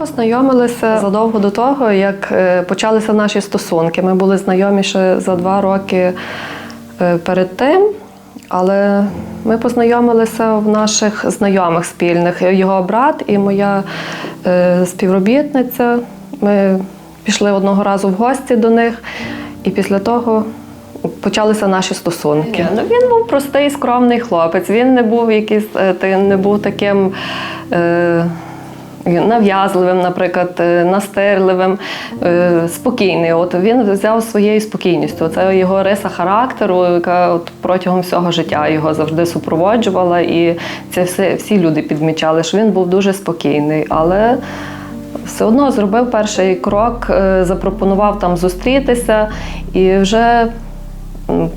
Познайомилися задовго до того, як е, почалися наші стосунки. Ми були знайомі ще за два роки е, перед тим, але ми познайомилися в наших знайомих спільних. Його брат і моя е, співробітниця. Ми пішли одного разу в гості до них, і після того. Почалися наші стосунки. Ну, він був простий, скромний хлопець. Він не був якийсь, не був таким е, нав'язливим, наприклад, е, настирливим, е, спокійний. От він взяв своєю спокійністю. Це його риса характеру, яка от протягом всього життя його завжди супроводжувала. І це все всі люди підмічали, що він був дуже спокійний. Але все одно зробив перший крок, е, запропонував там зустрітися, і вже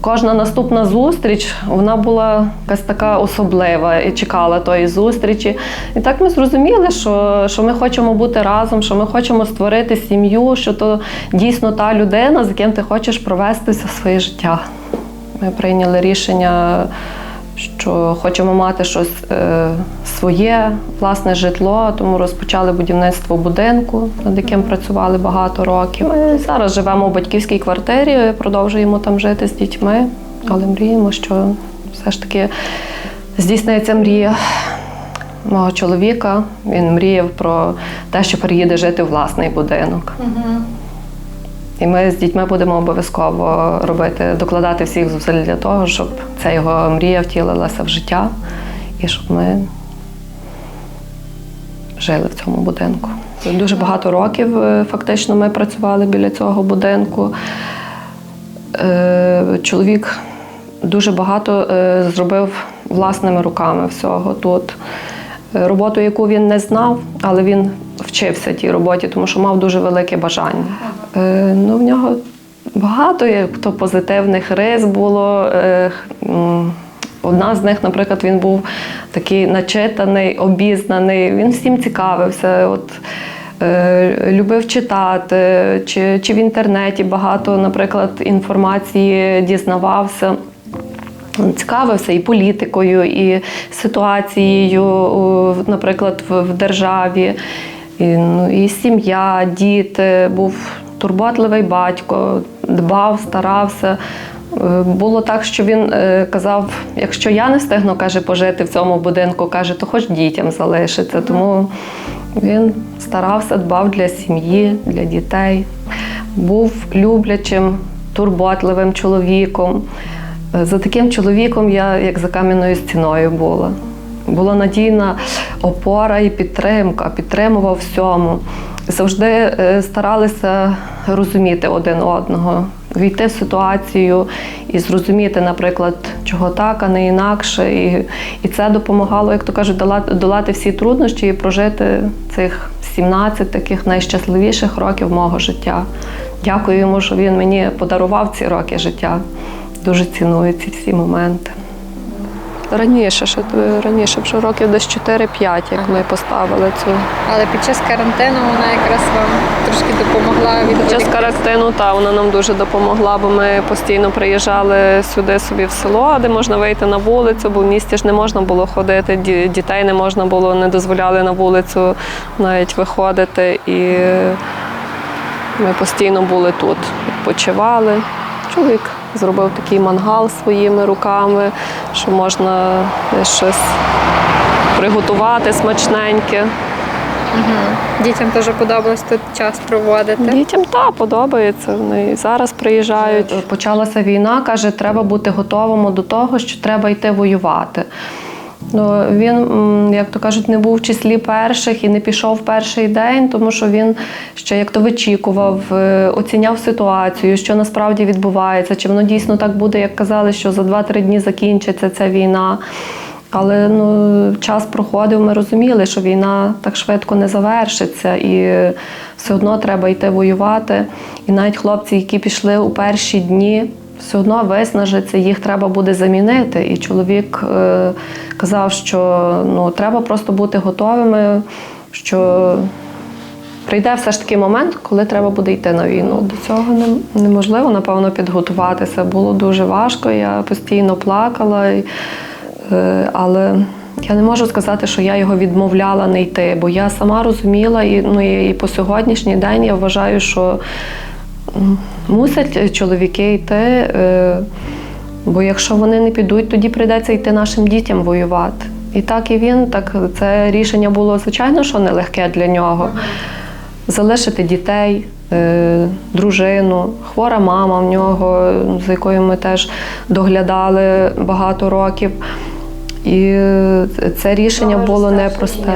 кожна наступна зустріч вона була якась така особлива і чекала тої зустрічі. І так ми зрозуміли, що, що ми хочемо бути разом, що ми хочемо створити сім'ю, що то дійсно та людина, з яким ти хочеш провести все своє життя. Ми прийняли рішення, що хочемо мати щось е, своє, власне житло, тому розпочали будівництво будинку, над яким працювали багато років. Ми зараз живемо в батьківській квартирі, продовжуємо там жити з дітьми, але мріємо, що все ж таки здійсниться мрія мого чоловіка. Він мріяв про те, що переїде жити в власний будинок. І ми з дітьми будемо обов'язково робити, докладати всіх зусиль для того, щоб ця його мрія втілилася в життя і щоб ми жили в цьому будинку. Дуже багато років е, фактично ми працювали біля цього будинку. Е, Чоловік дуже багато е, зробив власними руками всього тут. Роботу, яку він не знав, але він вчився тій роботі, тому що мав дуже велике бажання. Е, Ну, в нього багато є то позитивних рис було. Е, Одна з них, наприклад, він був такий начитаний, обізнаний, він всім цікавився. От, е, любив читати, чи, чи в інтернеті багато, наприклад, інформації дізнавався. Цікавився і політикою, і ситуацією, наприклад, в, державі, і, ну, і сім'я, діти, був турботливий батько, дбав, старався. Е, Було так, що він е, казав: якщо я не встигну, каже, пожити в цьому будинку, каже, то хоч дітям залишиться. Тому він старався, дбав для сім'ї, для дітей, був люблячим, турботливим чоловіком. Е, За таким чоловіком я як за кам'яною стіною була. Була надійна опора і підтримка, підтримував всьому. Завжди е, старалися розуміти один одного, війти в ситуацію і зрозуміти, наприклад, чого так, а не інакше. І, і це допомагало, як то кажуть, долати, всі труднощі і прожити цих 17 таких найщасливіших років мого життя. Дякую йому, що він мені подарував ці роки життя. Дуже ціную ці всі моменти. Раніше, ще раніше, вже років десь 4-5, як ми поставили цю. Але під час карантину вона якраз вам трошки допомогла від Під час карантину та вона нам дуже допомогла, бо ми постійно приїжджали сюди собі в село, де можна вийти на вулицю, бо в місті ж не можна було ходити, дітей не можна було, не дозволяли на вулицю навіть виходити. І ми постійно були тут, відпочивали. Чоловік зробив такий мангал своїми руками, що можна щось приготувати смачненьке. Дітям теж подобалось тут час проводити. Дітям так, подобається. Вони і зараз приїжджають. Почалася війна, каже, треба бути готовим до того, що треба йти воювати. Ну, він, як то кажуть, не був в числі перших і не пішов перший день, тому що він ще як то вичікував, е, оціняв ситуацію, що насправді відбувається, чи воно дійсно так буде, як казали, що за 2-3 дні закінчиться ця війна. Але ну, час проходив, ми розуміли, що війна так швидко не завершиться, і все одно треба йти воювати. І навіть хлопці, які пішли у перші дні, все одно виснажаться, їх треба буде замінити. І чоловік е, казав, що ну, треба просто бути готовими, що прийде все ж таки момент, коли треба буде йти на війну. До цього не- неможливо, напевно, підготуватися. Було дуже важко, я постійно плакала. і, е, Але Я не можу сказати, що я його відмовляла не йти, бо я сама розуміла, і, ну, і, по сьогоднішній день я вважаю, що мусять чоловіки йти. Е, бо якщо вони не підуть, тоді прийдеться йти нашим дітям воювати. І так і він, так це рішення було, звичайно, що нелегке для нього. Залишити дітей, е, дружину, хвора мама в нього, за якою ми теж доглядали багато років. І е, це рішення було непросте.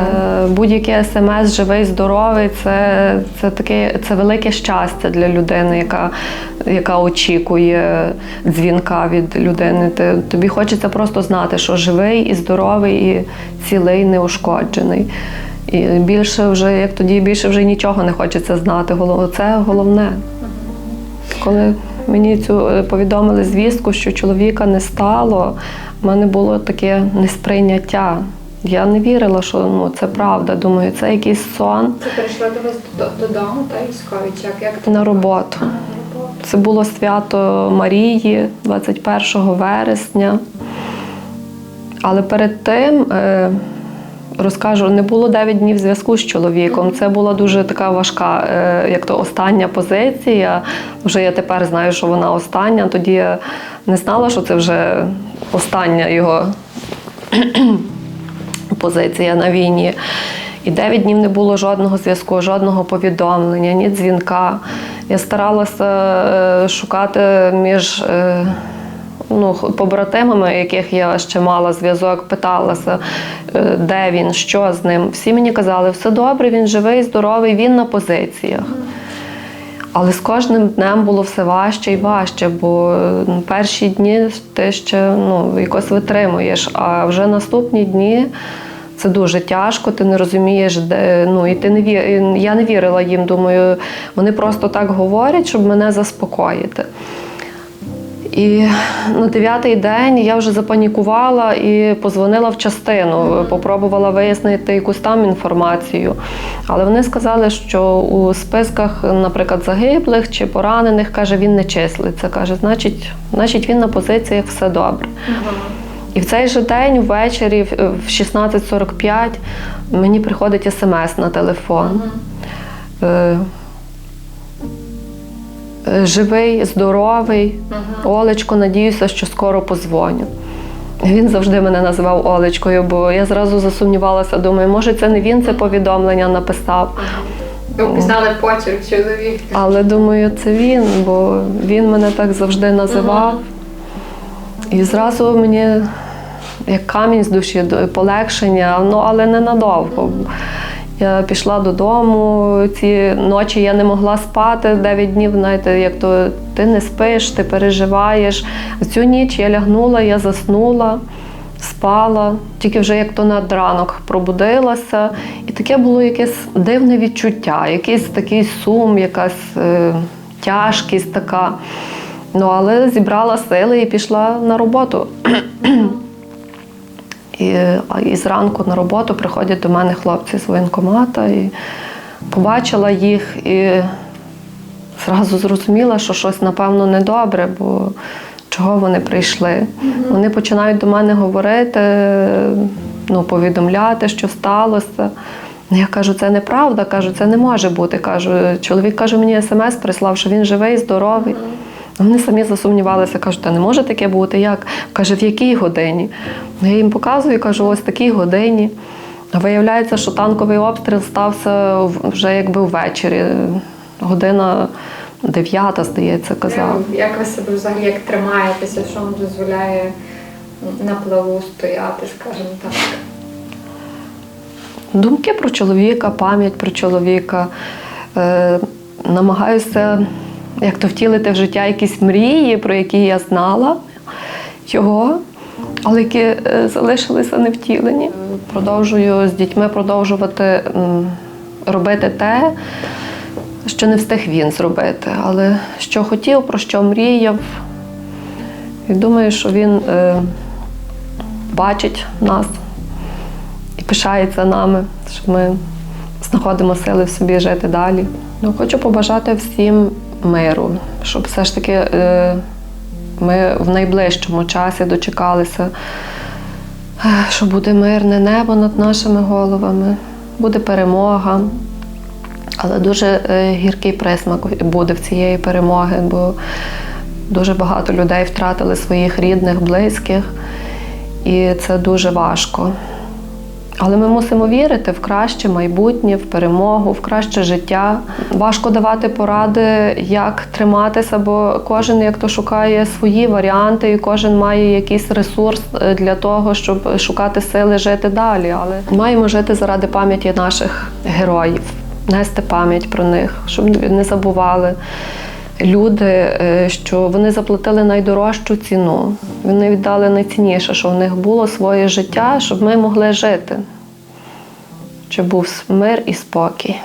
Будь-яке смс, живий, здоровий, це, це таке це велике щастя для людини, яка, яка очікує дзвінка від людини. Ти, тобі хочеться просто знати, що живий і здоровий, і цілий, неушкоджений. І більше вже, як тоді, більше вже нічого не хочеться знати. Це головне. Коли мені цю е, повідомили звістку, що чоловіка не стало, в мене було таке несприйняття. Я не вірила, що ну, це правда. Думаю, це якийсь сон Це прийшла до вас додому, та військові, як, як на роботу. Це було свято Марії 21 вересня. Але перед тим е, розкажу, не було 9 днів зв'язку з чоловіком. Це була дуже така важка, е, як то остання позиція. Вже я тепер знаю, що вона остання. Тоді я не знала, що це вже остання його позиція на війні. І 9 днів не було жодного зв'язку, жодного повідомлення, ні дзвінка. Я старалася е, шукати між е, ну, побратимами, яких я ще мала зв'язок, питалася, е, де він, що з ним. Всі мені казали, все добре, він живий, здоровий, він на позиціях. Але з кожним днем було все важче і важче, бо е, перші дні ти ще ну, якось витримуєш, а вже наступні дні це дуже тяжко, ти не розумієш, де ну і ти не вір... я не вірила їм. Думаю, вони просто так говорять, щоб мене заспокоїти. І на дев'ятий день я вже запанікувала і позвонила в частину, попробувала вияснити якусь там інформацію. Але вони сказали, що у списках, наприклад, загиблих чи поранених, каже, він не числиться. Каже, значить, значить він на позиціях все добре. І в цей же день, ввечері, в в 16.45, мені приходить смс на телефон. Живий, здоровий. Олечко, надіюся, що скоро позвоню. Він завжди мене називав Олечкою, бо я зразу засумнівалася, думаю, може, це не він це повідомлення написав. Ви впізнали почерк чоловіка. Але думаю, це він, бо він мене так завжди називав. І зразу мені як камінь з душі, полегшення, ну але ненадовго. Я пішла додому, ці ночі я не могла спати 9 днів, знаєте, як то ти не спиш, ти переживаєш. Цю ніч я лягнула, я заснула, спала, тільки вже як то над ранок пробудилася. І таке було якесь дивне відчуття, якийсь такий сум, якась е, тяжкість така. Ну, але зібрала сили і пішла на роботу. І, і зранку на роботу приходять до мене хлопці з воєнкомата і побачила їх і зразу зрозуміла, що щось, напевно, недобре, бо чого вони прийшли. Вони починають до мене говорити, ну, повідомляти, що сталося. Я кажу, це неправда, кажу, це не може бути. Кажу, чоловік каже, мені смс прислав, що він живий, здоровий. Вони самі засумнівалися, кажуть, та не може таке бути. Як? Каже, в якій годині? Я їм показую, кажу, ось в такій годині. А виявляється, що танковий обстріл стався вже якби ввечері. Година дев'ята, здається, казав. Як ви себе взагалі як тримаєтеся, що вам дозволяє на плаву стояти, скажімо так? Думки про чоловіка, пам'ять про чоловіка. Е, намагаюся як то втілити в життя якісь мрії, про які я знала його, але які е, залишилися не втілені. Продовжую з дітьми продовжувати робити те, що не встиг він зробити, але що хотів, про що мріяв. І думаю, що він е, бачить нас і пишається нами, що ми знаходимо сили в собі жити далі. Ну, хочу побажати всім миру, щоб все ж таки е, ми в найближчому часі дочекалися е, що буде мирне небо над нашими головами, буде перемога. Але дуже е, гіркий присмак буде в цієї перемоги, бо дуже багато людей втратили своїх рідних, близьких, і це дуже важко. Але ми мусимо вірити в краще майбутнє, в перемогу, в краще життя. Важко давати поради, як триматися, бо кожен як то шукає свої варіанти, і кожен має якийсь ресурс е, для того, щоб шукати сили жити далі. Але маємо жити заради пам'яті наших героїв, нести пам'ять про них, щоб не забували. Люди, е, що вони заплатили найдорожчу ціну. Вони віддали найцінніше, що в них було своє життя, щоб ми могли жити. Щоб був мир і спокій.